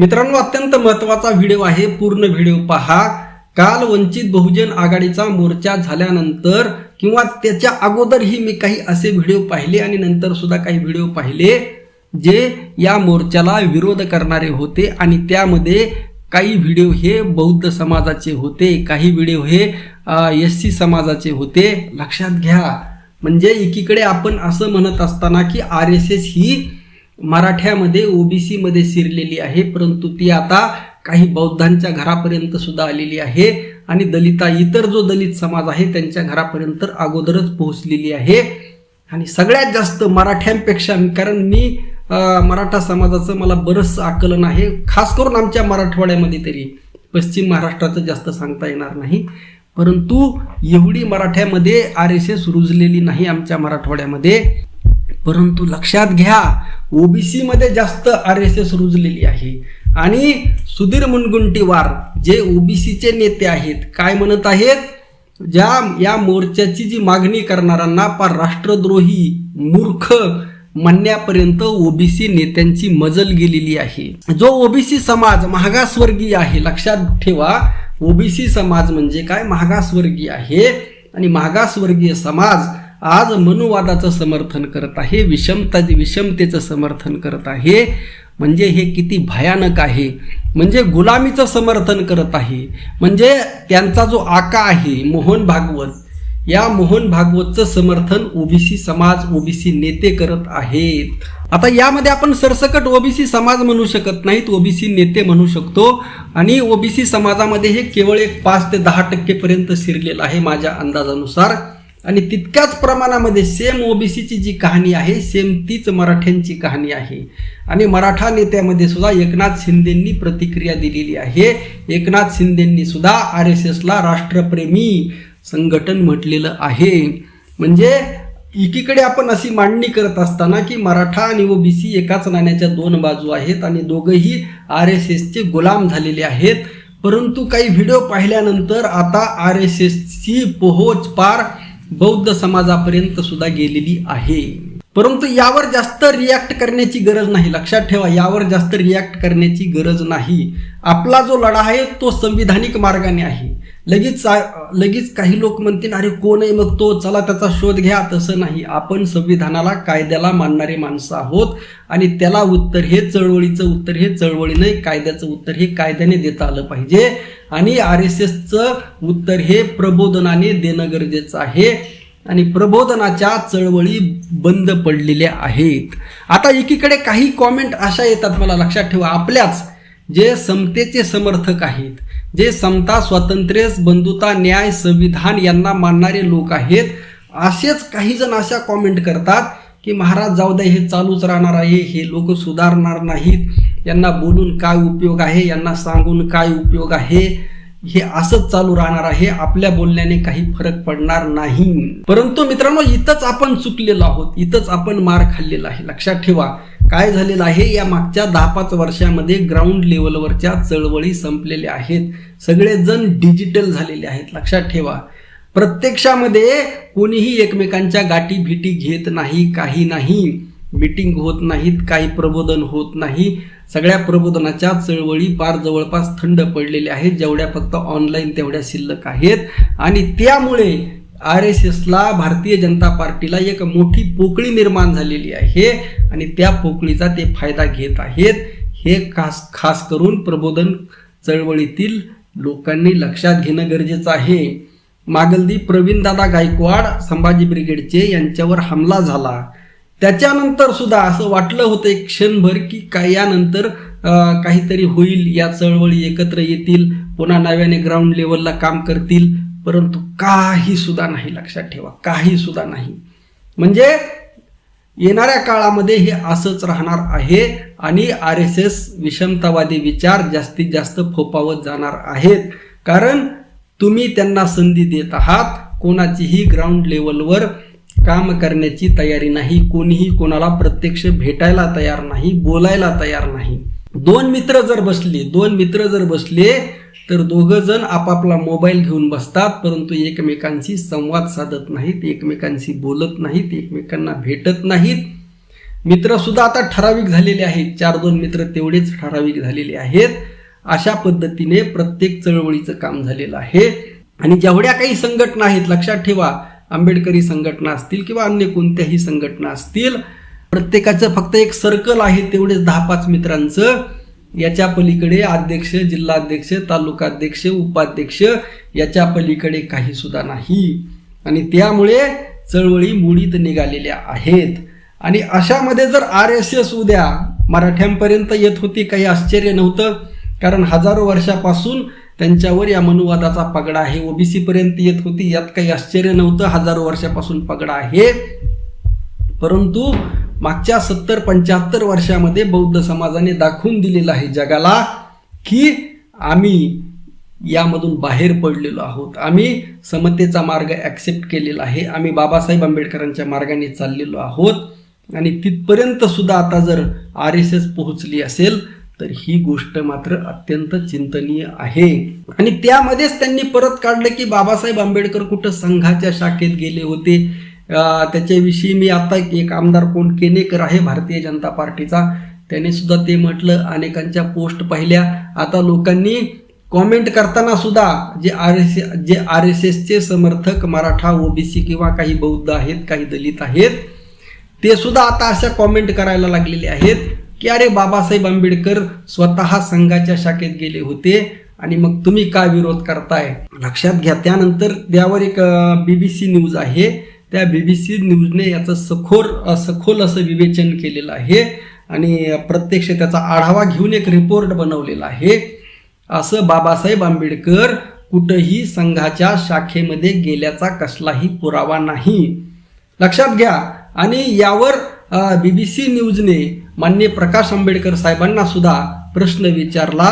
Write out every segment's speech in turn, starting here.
मित्रांनो अत्यंत महत्त्वाचा व्हिडिओ आहे. पूर्ण व्हिडिओ पहा. काल वंचित बहुजन आघाडीचा मोर्चा झाल्यानंतर किंवा त्याच्या अगोदरही मी काही असे व्हिडिओ पाहिले आणि नंतर सुद्धा काही व्हिडिओ पाहिले जे या मोर्चाला विरोध करणारे होते आणि त्यामध्ये काही व्हिडिओ हे बौद्ध समाजाचे होते काही व्हिडिओ हे एस सी समाजाचे होते. लक्षात घ्या. म्हणजे एकीकडे आपण असं म्हणत असताना की आर एस एस ही मराठ्यामध्ये ओबीसीमध्ये शिरलेली आहे परंतु ती आता काही बौद्धांच्या घरापर्यंत सुद्धा आलेली आहे. आणि दलिता इतर जो दलित समाज आहे त्यांच्या घरापर्यंत अगोदरच पोहोचलेली आहे. आणि सगळ्यात जास्त मराठ्यांपेक्षा कारण मी मराठा समाजाचं मला बरंचसं आकलन आहे खास करून आमच्या मराठवाड्यामध्ये तरी. पश्चिम महाराष्ट्राचं जास्त सांगता येणार नाही. परंतु एवढी मराठ्यामध्ये आर एस एस रुजलेली नाही आमच्या मराठवाड्यामध्ये. परंतु लक्षात घ्या ओबीसीमध्ये जास्त आर एस एस रुजलेली आहे. आणि सुधीर मुनगुंटीवार जे ओबीसीचे नेते आहेत काय म्हणत आहेत? ज्या या मोर्चाची जी मागणी करणाऱ्यांना पार राष्ट्रद्रोही मूर्ख म्हणण्यापर्यंत ओबीसी नेत्यांची मजल गेलेली आहे. जो ओबीसी समाज मागासवर्गीय आहे लक्षात ठेवा ओबीसी समाज म्हणजे काय? मागासवर्गीय आहे. आणि मागासवर्गीय समाज आज मनुवादाचं समर्थन करत आहे विषमता विषमतेचं समर्थन करत आहे. म्हणजे हे किती भयानक आहे. म्हणजे गुलामीचं समर्थन करत आहे. म्हणजे त्यांचा जो आका आहे मोहन भागवत या मोहन भागवतचं समर्थन ओबीसी समाज ओबीसी नेते करत आहेत. आता यामध्ये आपण सरसकट ओबीसी समाज म्हणू शकत नाहीत. ओबीसी नेते म्हणू शकतो. आणि ओबीसी समाजामध्ये हे केवळ एक पाच ते दहा टक्केपर्यंत शिरलेलं आहे माझ्या अंदाजानुसार. आणि तितक्याच प्रमाणामध्ये सेम ओबीसीची जी कहाणी आहे सेम तीच मराठ्यांची कहाणी आहे. आणि मराठा नेत्यामध्ये सुद्धा एकनाथ शिंदेंनी प्रतिक्रिया दिलेली आहे. एकनाथ शिंदेंनी सुद्धा आर एस एसला राष्ट्रप्रेमी संघटन म्हटलेलं आहे. म्हणजे एकीकडे आपण अशी मांडणी करत असताना की मराठा आणि ओबीसी एकाच नाण्याच्या दोन बाजू आहेत आणि दोघंही आर एस एसचे गुलाम झालेले आहेत. परंतु काही व्हिडिओ पाहिल्यानंतर आता आर एस एसची पोहोच पार बौद्ध समाजापर्यंत सुद्धा गेलेली आहे. परंतु यावर जास्त रिॲक्ट करण्याची गरज नाही. लक्षात ठेवा यावर जास्त रिॲक्ट करण्याची गरज नाही. आपला जो लढा आहे तो संविधानिक मार्गाने आहे. लगेच लगेच काही लोक म्हणतील अरे कोण आहे मग तो? चला त्याचा शोध घ्या. तसं नाही. आपण संविधानाला कायद्याला मानणारे माणसं आहोत आणि त्याला उत्तर हे चळवळीचं उत्तर हे चळवळीने कायद्याचं उत्तर हे कायद्याने देता आलं पाहिजे. आणि आर एस एसचं उत्तर हे प्रबोधनाने देणं गरजेचं आहे. आणि प्रबोधनाच्या चळवळी बंद पडलेल्या आहेत. आता एकीकडे काही कॉमेंट अशा येतात मला लक्षात ठेवा. आपल्याच जे समतेचे समर्थक आहेत जे समता स्वातंत्र्य बंधुता न्याय संविधान यांना मानणारे लोक आहेत असेच काही जण अशा कॉमेंट करतात की महाराज जाऊ द्या हे चालूच राहणार आहे हे लोक सुधारणार नाहीत. यांना बोलून काय उपयोग आहे? यांना सांगून काय उपयोग आहे? हे असंच चालू राहणार आहे आपल्या बोलण्याने काही फरक पडणार नाही. परंतु मित्रांनो इथंच आपण चुकलेलो आहोत इथंच आपण मार खाल्लेला आहे. लक्षात ठेवा काय झालेलं आहे या मागच्या दहा पाच वर्षामध्ये ग्राउंड लेवलवरच्या चळवळी संपलेल्या आहेत. सगळेजण डिजिटल झालेले आहेत लक्षात ठेवा. प्रत्यक्षामध्ये कोणीही एकमेकांच्या गाठी भेटी घेत नाही काही नाही. मीटिंग होत नाहीत काही प्रबोधन होत नाही. सगळ्या प्रबोधनाच्या चळवळी फार जवळपास थंड पडलेल्या आहेत जेवढ्या फक्त ऑनलाईन तेवढ्या शिल्लक आहेत. आणि त्यामुळे आर एस एसला भारतीय जनता पार्टीला एक मोठी पोकळी निर्माण झालेली आहे आणि त्या पोकळीचा ते फायदा घेत आहेत. हे खास खास करून प्रबोधन चळवळीतील लोकांनी लक्षात घेणं गरजेचं आहे. मागलदी प्रवीणदादा गायकवाड संभाजी ब्रिगेडचे यांच्यावर हमला झाला. त्याच्यानंतर सुद्धा असं वाटलं होतं एक क्षणभर की काय यानंतर काहीतरी होईल या चळवळी एकत्र येतील पुन्हा नव्याने ग्राउंड लेवलला काम करतील परंतु काही सुद्धा नाही लक्षात ठेवा काही सुद्धा नाही. म्हणजे येणाऱ्या काळामध्ये हे असंच राहणार आहे आणि आर एस एस विषमतावादी विचार जास्तीत जास्त फोपावत जाणार आहेत. कारण तुम्ही त्यांना संधी देत आहात कोणाचीही ग्राउंड लेवलवर काम करण्याची तयारी नाही कोणीही कोणाला प्रत्यक्ष भेटायला तयार नाही बोलायला तयार नाही. दोन मित्र जर बसले दोन मित्र जर बसले तर दोघं जण आपापला मोबाईल घेऊन बसतात परंतु एकमेकांशी संवाद साधत नाहीत एकमेकांशी बोलत नाहीत एकमेकांना भेटत नाहीत. मित्र सुद्धा आता ठराविक झालेले आहेत. चार दोन मित्र तेवढेच ठराविक झालेले आहेत. अशा पद्धतीने प्रत्येक चळवळीचं काम झालेलं आहे. आणि जेवढ्या काही संघटना आहेत लक्षात ठेवा आंबेडकरी संघटना असतील किंवा अन्य कोणत्याही संघटना असतील प्रत्येकाचं फक्त एक सर्कल आहे तेवढेच दहा पाच मित्रांचं. याच्या पलीकडे अध्यक्ष जिल्हाध्यक्ष तालुकाध्यक्ष उपाध्यक्ष याच्या पलीकडे काही सुद्धा नाही. आणि त्यामुळे चळवळी मुळीत निघालेल्या आहेत. आणि अशामध्ये जर आर एस एस उद्या मराठ्यांपर्यंत येत होती काही आश्चर्य नव्हतं. कारण हजारो वर्षापासून त्यांच्यावर या मनुवादाचा पगडा आहे. ओबीसी पर्यंत येत होती. यात काही आश्चर्य नव्हतं. हजारो वर्षापासून पगडा आहे. परंतु मागच्या सत्तर पंच्याहत्तर वर्षामध्ये बौद्ध समाजाने दाखवून दिलेलं आहे जगाला की आम्ही यामधून बाहेर पडलेलो आहोत. आम्ही समतेचा मार्ग ॲक्सेप्ट केलेला आहे. आम्ही बाबासाहेब आंबेडकरांच्या मार्गाने चाललेलो आहोत. आणि तिथपर्यंत सुद्धा आता जर आर एस एस पोहोचली असेल तर ही गोष्ट मात्र अत्यंत चिंतनीय आहे. आणि त्यामध्येच त्यांनी परत काढलं की बाबासाहेब आंबेडकर कुठं संघाच्या शाखेत गेले होते. त्याच्याविषयी मी आता एक आमदार कोण केनेकर आहे भारतीय जनता पार्टीचा. त्याने सुद्धा ते म्हटलं अनेकांच्या पोस्ट पाहिल्या. आता लोकांनी कॉमेंट करताना सुद्धा जे आर एस जे आर एस एसचे समर्थक मराठा ओबीसी किंवा काही बौद्ध आहेत काही दलित आहेत ते सुद्धा आता अशा कॉमेंट करायला लागलेले आहेत. की अरे बाबासाहेब आंबेडकर स्वतः संघाच्या शाखेत गेले होते आणि मग तुम्ही का विरोध करताय? लक्षात घ्या. त्यानंतर त्यावर एक बी बी सी न्यूज आहे. त्या बी बी सी न्यूजने याचं सखोर सखोल असं विवेचन केलेलं आहे आणि प्रत्यक्ष त्याचा आढावा घेऊन एक रिपोर्ट बनवलेला आहे. असं बाबासाहेब आंबेडकर कुठंही संघाच्या शाखेमध्ये गेल्याचा कसलाही पुरावा नाही. लक्षात घ्या. आणि यावर बी बी सी न्यूजने मान्य प्रकाश आंबेडकर साहेबांना सुद्धा प्रश्न विचारला.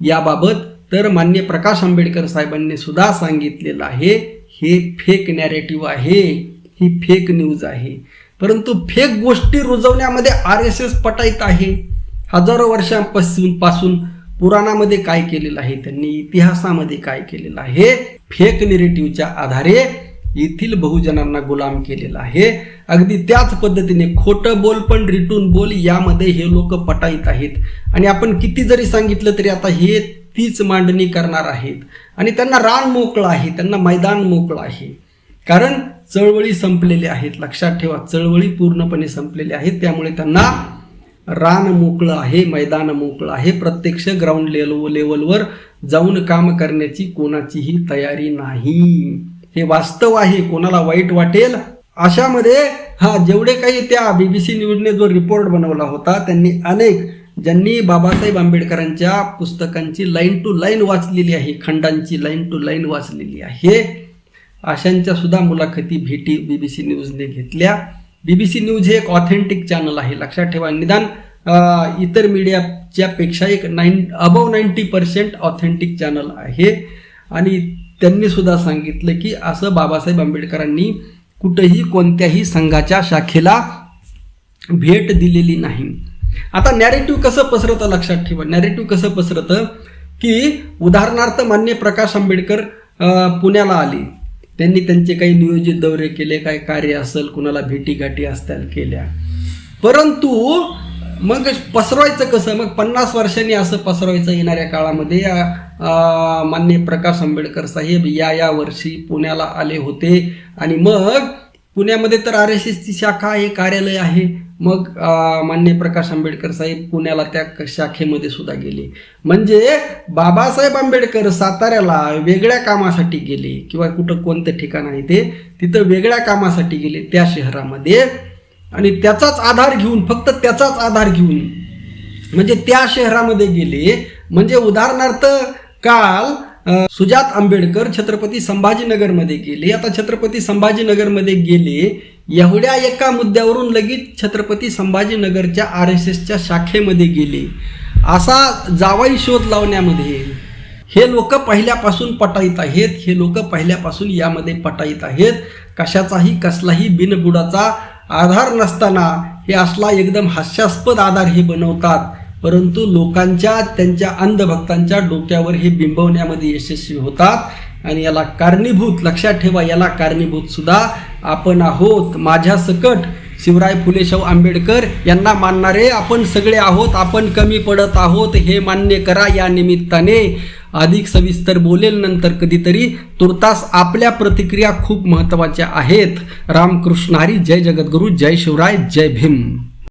याबाबत तर मान्य प्रकाश आंबेडकर साहेबांनी सुद्धा सांगितलेलं आहे हे फेक नॅरेटिव्ह आहे ही फेक न्यूज आहे. परंतु फेक गोष्टी रुजवण्यामध्ये आर एस एस पटाईत आहे. हजारो वर्षांपासून पासून पुराणामध्ये काय केलेलं आहे त्यांनी इतिहासामध्ये काय केलेलं आहे फेक नेरेटिव्हच्या आधारे येथील बहुजनांना गुलाम केलेला आहे. अगदी त्याच पद्धतीने खोटं बोल पण रिटून बोल यामध्ये हे लोक पटाईत आहेत. आणि आपण किती जरी सांगितलं तरी आता हे तीच मांडणी करणार आहेत. आणि त्यांना रान मोकळं आहे त्यांना मैदान मोकळं आहे. कारण चळवळी संपलेल्या आहेत. लक्षात ठेवा चळवळी पूर्णपणे संपलेल्या आहेत. त्यामुळे त्यांना रान मोकळं आहे मैदान मोकळं आहे. प्रत्यक्ष ग्राउंड लेवल लेवलवर जाऊन काम करण्याची कोणाचीही तयारी नाही. हे वास्तव आहे कोणाला वाईट वाटेल? अशामध्ये हा जेवढे काही त्या बी बी सी न्यूजने जो रिपोर्ट बनवला होता त्यांनी अनेक ज्यांनी बाबासाहेब आंबेडकरांच्या पुस्तकांची लाईन टू लाईन वाचलेली आहे खंडांची लाईन टू लाईन वाचलेली आहे अशांच्या सुद्धा मुलाखती भेटी बी बी सी न्यूजने घेतल्या. बी बी सी न्यूज हे एक ऑथेंटिक चॅनल आहे लक्षात ठेवा. निदान इतर मीडियाच्या पेक्षा एक nine above ninety percent authentic channel आहे. आणि त्यांनी सुद्धा सांगितलं की असं बाबासाहेब आंबेडकरांनी कुठंही कोणत्याही संघाच्या शाखेला भेट दिलेली नाही. आता नॅरेटिव्ह कसं पसरतं लक्षात ठेवा. नॅरेटिव्ह कसं पसरतं? की उदाहरणार्थ मान्य प्रकाश आंबेडकर पुण्याला आले. त्यांनी त्यांचे काही नियोजित दौरे केले काही कार्य असेल कुणाला भेटीगाठी असतील केल्या. परंतु मग पसरवायचं कसं? मग पन्नास वर्षांनी असं पसरवायचं येणाऱ्या काळामध्ये मान्य प्रकाश आंबेडकर साहेब या या वर्षी पुण्याला आले होते. आणि मग पुण्यामध्ये तर आर एस एसची शाखा आहे कार्यालय आहे. मग मान्य प्रकाश आंबेडकर साहेब पुण्याला त्या शाखेमध्ये सुद्धा गेले. म्हणजे बाबासाहेब आंबेडकर साताऱ्याला वेगळ्या कामासाठी गेले किंवा कुठं कोणतं ठिकाण आहे ते तिथं वेगळ्या कामासाठी गेले त्या शहरामध्ये. आणि त्याचाच आधार घेऊन फक्त त्याचाच आधार घेऊन म्हणजे त्या शहरामध्ये गेले. म्हणजे उदाहरणार्थ काल सुजात आंबेडकर छत्रपती संभाजीनगरमध्ये गेले. आता छत्रपती संभाजीनगरमध्ये गेले. एवढ्या एका मुद्द्यावरून लगेच छत्रपती संभाजीनगरच्या आर एस एसच्या शाखेमध्ये गेले. असा जावाई शोध लावण्यामध्ये हे लोक पहिल्यापासून पटाईत आहेत हे लोक पहिल्यापासून यामध्ये पटाईत आहेत. कशाचाही कसलाही बिनबुडाचा आधार नसताना हे असला एकदम हास्यास्पद आधार हे बनवतात. परंतु लोकांच्या त्यांच्या अंधभक्तांच्या डोक्यावर हे बिंबवण्यामध्ये यशस्वी होतात. आणि याला कारणीभूत लक्षात ठेवा याला कारणीभूत सुद्धा आपण आहोत. माझ्या सकट शिवराय फुले शाहू आंबेडकर यांना मानणारे आपण सगळे आहोत. आपण कमी पडत आहोत. हे मान्य करा या निमित्ताने. अधिक सविस्तर बोलेल नंतर कधीतरी. तुर्तास आपल्या प्रतिक्रिया खूप महत्त्वाच्या आहेत. रामकृष्ण हरी जय जगद्गुरू जय शिवराय जय भीम.